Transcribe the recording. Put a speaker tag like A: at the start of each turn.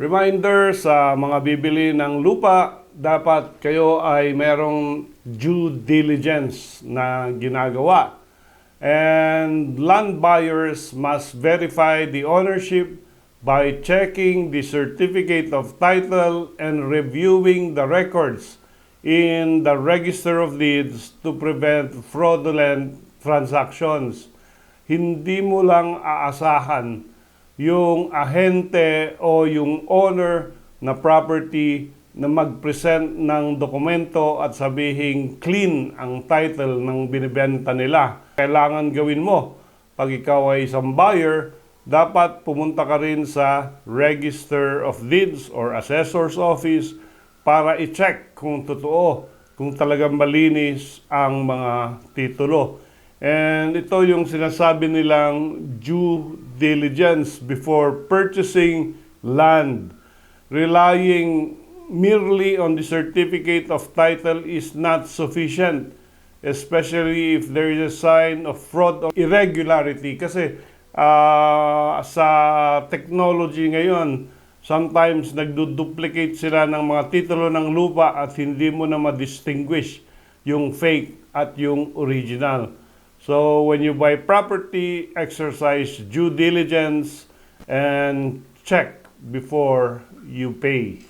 A: Reminder sa mga bibili ng lupa, dapat kayo ay merong due diligence na ginagawa. And land buyers must verify the ownership by checking the certificate of title and reviewing the records in the Register of Deeds to prevent fraudulent transactions. Hindi mo lang aasahan yung ahente o yung owner na property na mag-present ng dokumento at sabihin clean ang title ng binibenta nila. Kailangan gawin mo. Pag ikaw ay isang buyer, dapat pumunta ka rin sa Register of Deeds or Assessor's Office para i-check kung totoo, kung talagang malinis ang mga titulo. And ito yung sinasabi nilang due diligence before purchasing land. Relying merely on the certificate of title is not sufficient, especially if there is a sign of fraud or irregularity. Kasi ah, sa technology ngayon, sometimes nagduduplicate sila ng mga titulo ng lupa at hindi mo na ma-distinguish yung fake at yung original. So when you buy property, exercise due diligence and check before you pay.